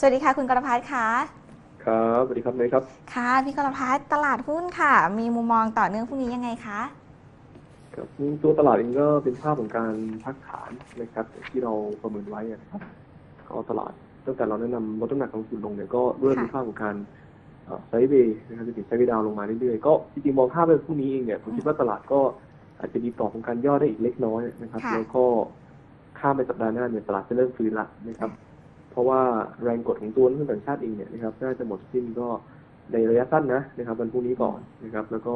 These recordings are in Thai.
สวัสดีค่ะ คุณกรพัฒน์ค่ะครับสวัสดีครับเนยครับ ค่ะพี่กรพัฒน์ตลาดหุ้นค่ะ มีมุมมองต่อเนื่องพรุ่งนี้ยังไงคะครับตัวตลาดเองก็เป็นภาพของการพักฐานนะครับอย่างที่เราประเมินไว้นะครับก็ตลาดตั้งแต่เราแนะนำลดน้ำหนักลงทุนลงเนี่ยก็เริ่มค่ะมีภาพของการไซด์เวย์นะครับจะติดไซด์เวย์ดาวน์ลงมาเรื่อยๆก็จริงๆมองภาพไปพรุ่งนี้เองเนี่ยผมคิดว่าตลาดก็อาจจะมีต่อของการย่อได้อีกเล็กน้อยนะครับค่ะแล้วก็ข้ามไปสัปดาห์หน้าเนี่ยตลาดจะเริ่มฟื้นละนะครับ เพราะว่าแรงกดของตัวนักลงทุนต่างชาติเองเนี่ยนะครับน่าจะหมดสิ้นก็ในระยะสั้นนะนะครับวันพรุ่งนี้ก่อนนะครับ แล้วก็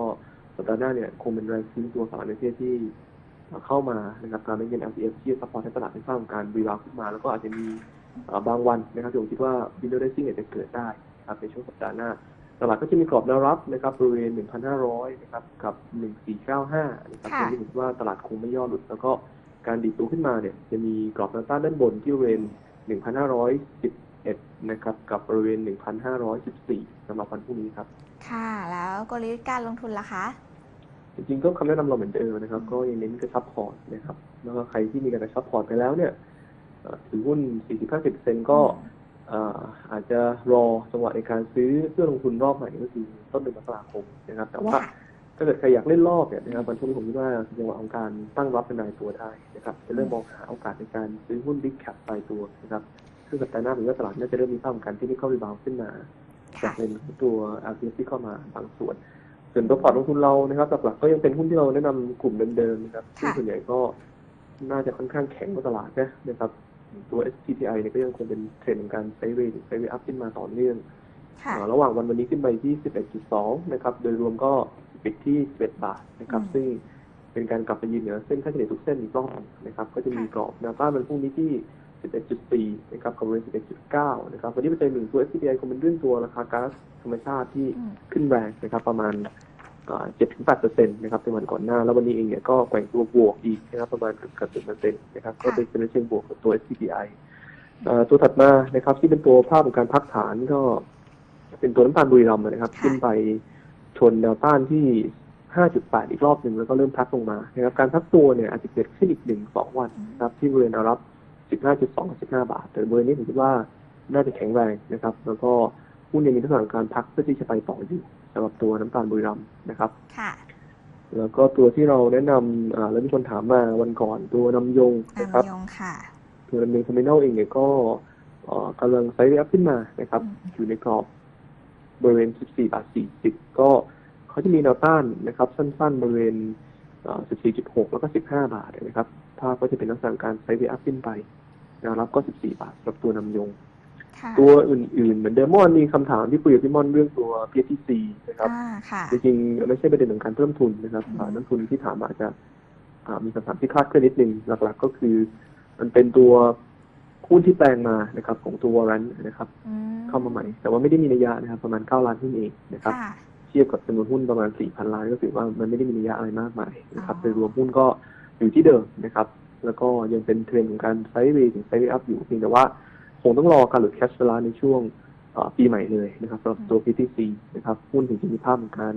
สัปดาห์หน้าเนี่ยคงเป็นแรงซื้อตัวสารในประเทศที่เข้ามานะครับการเงิน LCF ที่ซัพพอร์ตให้ตลาดในสร้างของการรีบาวขึ้นมา แล้วก็อาจจะมีเอ่อบางวันนะครับที่ผมคิดว่าวินโดว์เดซิ่งอาจจะเกิดได้ครับในช่วงสัปดาห์หน้าตลาดก็จะมีกรอบแนวรับนะครับบริเวณ 1,500 นะครับ กับ 1495 นะครับค่ะตรงนี้ผมคิดว่าตลาดคงไม่ย่อหลุด แล้วก็การดีดตัวขึ้นมาเนี่ย จะมีกรอบแนวต้านด้านบนที่บริเวณ 1,511 นะครับ กับบริเวณ 1,514สำหรับวันพรุ่งนี้ครับ ค่ะ แล้วกลยุทธ์การลงทุนล่ะคะ จริงๆก็คำแนะนำเราเหมือนเดิมนะครับ ก็ยังเน้นกระชับพอร์ตนะครับ แล้วก็ใครที่มีการกระชับพอร์ตไปแล้วเนี่ยเอ่อถือหุ้น 40-50%ก็เอ่ออาจจะรอจังหวะในการซื้อเพื่อลงทุนรอบใหม่ก็คือต้นเดือนมกราคมนะครับ แต่ว่าค่ะถ้าเกิดใครอยากเล่นรอบเนี่ยนะครับวันช่วงนี้ผมคิดว่าเป็นจังหวะของการตั้งรับเป็นรายตัวได้นะครับจะเริ่มมองหาโอกาสในการซื้อหุ้นบิ๊กแคปรายตัวนะครับซึ่งสัปดาห์หน้าผมว่าตลาดน่าจะเริ่มมีภาพของการที่นี่เข้ารีบาวขึ้นมาจาค่ะกเงินของตัว l t f ที่เข้ามาบางส่วนส่วนตัวพอร์ตลงทุนเรานะครับหลักๆก็ยังเป็นหุ้นที่เราแนะนำกลุ่มเดิมๆนะครับซึ่งค่ะส่วนใหญ่ก็น่าจะค่อนข้างแข็งกว่าตลาดนะนะครับตัว SPTI เนี่ยก็ยังคงเป็นเทรนด์ของการไซด์เวย์ไซด์เวย์อัพขึ้นมาต่อเนื่องค่ะอ่าระหว่างวันวันนี้ขึ้นไปที่ 11.2 นะครับ โดยรวมก็ ปิดที่ 11 บาทนะครับอืมซึ่งเป็นการกลับไปยืนเหนือเส้นค่าเฉลี่ยทุกเส้นอีกรอบหนึ่งนะครับ ก็จะมีค่ะกรอบแนวต้านวันพรุ่งนี้ที่ 11.4 นะครับกับบริเวณ 11.9 นะครับ วันนี้ปัจจัยหนึ่งตัว SPTI คงเป็นเรื่องตัวราคาก๊าซธรรมชาติที่อืมขึ้นแรงนะครับ ประมาณเจ็ดถึงแปดเปอร์เซ็นต์นะครับในวันก่อนหน้า แล้ววันนี้เองเนี่ยก็แกว่งตัวบวกอีกนะครับประมาณเกือบสิบเปอร์เซ็นต์นะครับ ก็เป็นเป็นเชิงบวกกับตัว SPTI เอ่อตัวถัดมานะครับที่เป็นตัวภาพของการพักฐานก็ เป็นตัวน้ำตาลบุรีรัมย์นะครับค่ะขึ้ขึ้นไปช นแนวต้านที่ 5.8 อีกรอบหนึ่งแล้วก็เริ่มพักลงมานะครับการพักตัวเนี่ยอาจจะเกิดขึ้นอีกหนึ่งสองวันนะครับที่บริเวณแนวรับ 15.2กับ15 บาท แต่บริเวณนี้ผมคิดว่าน่าจะแข็งแรงนะครับ แล้วก็หุ้นยังมีลักษณะของการพักเพื่อที่จะไปต่ออยู่สำหรับตัวน้ำตาลบุรีรัมย์นะครับค่ะแล้วก็ตัวที่เราแนะนำอ่าแล้วมีคนถามมาวันก่อนตัวนำยงนะครับนำยงค่ะตัวดำเนินคอมเมนเองเนี่ยก็เอ่อกำลังไซด์อัพขึ้นมานะครับอืมอยู่ในกรอบ บริเวณ 14 บาท 40 ก็เขาจะมีแนวต้านนะครับ สั้นๆ บริเวณเอ่อ14.6 แล้วก็ 15 บาทนะครับ ภาพก็จะเป็นลักษณะของการไซด์อัพขึ้นไปแนวรับก็ 14 บาทสำหรับตัวนำยงค่ะตัวอื่นๆ เหมือนเดิมเมื่อวานมีคำถามที่คุยกับพี่ม่อนเรื่องตัว PTC นะครับอ่าค่ะจริงๆ ไม่ใช่ประเด็นของการเพิ่มทุนนะครับอืมอ่านักทุนที่ถามอาจจะอ่ามีคำถามที่คลาดเคลื่อนนิดนึง หลักๆ ก็คือ มันเป็นตัวหุ้นที่แปลงมานะครับ ของตัวรันนะครับอืม เข้ามาใหม่ แต่ว่าไม่ได้มีนัยยะนะครับ ประมาณ 9 ล้านหุ้นเองนะครับ ค่ะ เทียบกับจำนวนหุ้นประมาณ 4,000 ล้านก็ถือว่ามันไม่ได้มีนัยยะอะไรมากมายนะครับอ๋อ โดยรวมหุ้นก็อยู่ที่เดิมนะครับ แล้วก็ยังเป็นเทรนด์ของการไซด์เวย์ถึงไซด์เวย์อัพอยู่เพียงแต่ว่าคงต้องรอการหลุดแคชเวลาในช่วงเอ่อปีใหม่เลยนะครับสำหรับตัว PTC นะครับหุ้นถึงจะมีภาพของการ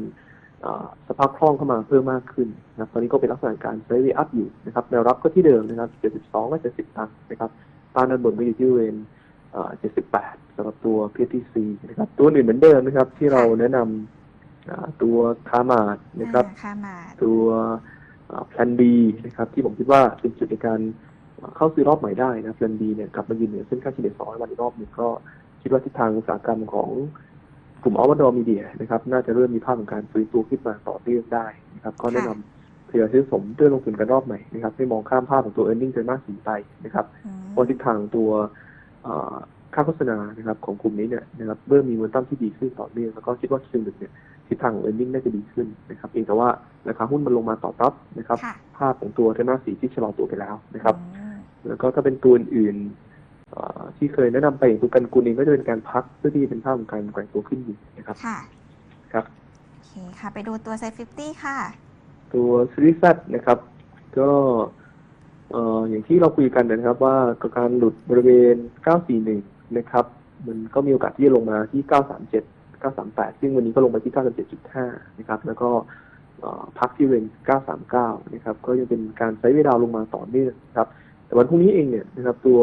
เอ่อสภาพคล่องเข้ามาเพิ่มมากขึ้นนะครับ ตอนนี้ก็เป็นลักษณะการไซด์เวย์อัพอยู่นะครับ แนวรับก็ที่เดิมนะครับ 72และ70ตังค์นะครับต้านด้านบนก็อยู่ที่บริเวณเอ่อ 78สำหรับตัว PTC นะครับ ตัวอื่นเหมือนเดิมนะครับ ที่เราแนะนำอ่าตัวคามาดนะครับอ่าค่ะมาตัวแพลนบีนะครับ ที่ผมคิดว่าเป็นจุดในการเอ่อเข้าซื้อรอบใหม่ได้นะแพลนบีเนี่ยกลับมายืนเหนือเส้นค่าเฉลี่ย200วันอีกรอบหนึ่งก็คิดว่าทิศทางอุตสาหกรรมของกลุ่มออร์ดอร์มีเดียนะครับ น่าจะเริ่มมีภาพของการฟื้นตัวขึ้นมาต่อเนื่องได้นะครับ ก็แนะนำเผื่อซื้อสมเพื่อลงทุนกันรอบใหม่นะครับไม่มองข้ามภาพของตัว e a r n i n g ไตรมาสสี่ไปนะครับอืมเพราะทิศทางตัวเอ่อ ค่าโฆษณานะครับของกลุ่มนี้เนี่ยนะครับเริ่มมีมูลตั้มที่ดีขึ้นต่อเนื่องแล้วก็คิดว่าคิวหนึ่งเนี่ยทิศทางของ e a r n i n g น่าจะดีขึ้นนะครับเพียงแต่ว่าราคาหุ้นมันลงมาต่อรับนะครับค่ะภาพของตัวไตรมาสสี่ที่ชะลอตัวไปแล้วนะครับอืมแล้วก็ถ้าเป็นตัวอื่นๆเอ่อที่เคยแนะนำไปอย่างตัวกันกุลเองก็จะเป็นการพักเพื่อที่จะเป็นภาพของการแกว่งตัวขึ้นอยู่นะครับค่ะครับโอเคค่ะ ไปดูตัวไซฟิฟตี้ค่ะ ตัวซีรีส์ Z นะครับ ก็เอ่ออย่างที่เราคุยกันนะครับว่าการหลุดบริเวณ 941 นะครับ มันก็มีโอกาสที่จะลงมาที่ 937 938 ซึ่งวันนี้ก็ลงมาที่ 937.5 นะครับ แล้วก็พักที่บริเวณ939 นะครับ ก็ยังเป็นการไซด์เวย์ดาวลงมาต่อเนื่องครับ แต่วันพรุ่งนี้เองเนี่ยนะครับตัว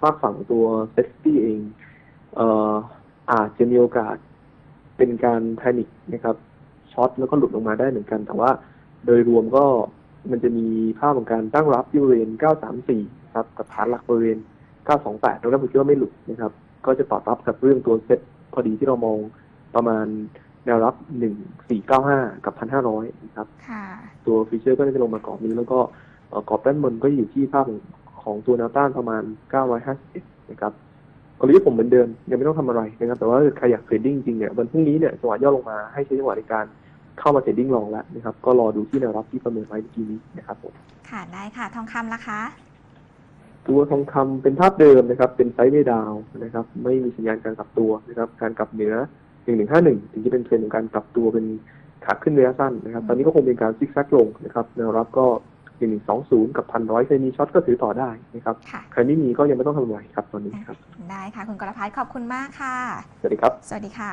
ฝากฝั่งตัวเซฟตี้เองเอ่ออาจจะมีโอกาสเป็นการแพนิคนะครับช็อตแล้วก็หลุดลงมาได้เหมือนกัน แต่ว่าโดยรวมก็ มันจะมีภาพของการตั้งรับที่บริเวณ 934 ครับ กับฐานหลักบริเวณ 928 ตรงนั้นผมคิดว่าไม่หลุดนะครับ ก็จะตอบรับกับเรื่องตัวเซ็ตพอดีที่เรามองประมาณแนวรับ 1495 กับ 1,500 นะครับค่ะตัวฟิชเชอร์ก็จะลงมากรอบนี้ แล้วก็เอ่อกรอบด้านบนก็อยู่ที่ภาพของของตัวแนวต้านประมาณ 951 นะครับกลยุทธ์ผมเหมือนเดิมยังไม่ต้องทำอะไรนะครับแต่ว่าใครอยากเทรดดิ้งจริงเนี่ยวันพรุ่งนี้เนี่ยจังหวะย่อลงมาให้ใช้จังหวะในการ เข้ามาเทรดดิ้งลองแล้วนะครับ ก็รอดูที่แนวรับที่ประเมินไว้เมื่อกี้นี้นะครับผมค่ะได้ค่ะ ทองคำละคะตัวทองคำเป็นภาพเดิมนะครับ เป็นไซด์เวย์ดาวน์นะครับ ไม่มีสัญญาณการกลับตัวนะครับ การกลับเหนือ 1151 ถึงจะเป็นเทรนด์ของการกลับตัวเป็นขาขึ้นระยะสั้นนะครับ ตอนนี้ก็คงเป็นการซิกแซกลงนะครับแนวรับก็ 1120 กับ 1,100ใครมีช็อตก็ถือต่อได้นะครับค่ะใครไม่มีก็ยังไม่ต้องทำอะไรครับตอนนี้ครับ ได้ค่ะ คุณกรพัฒน์ขอบคุณมากค่ะ สวัสดีครับ สวัสดีค่ะ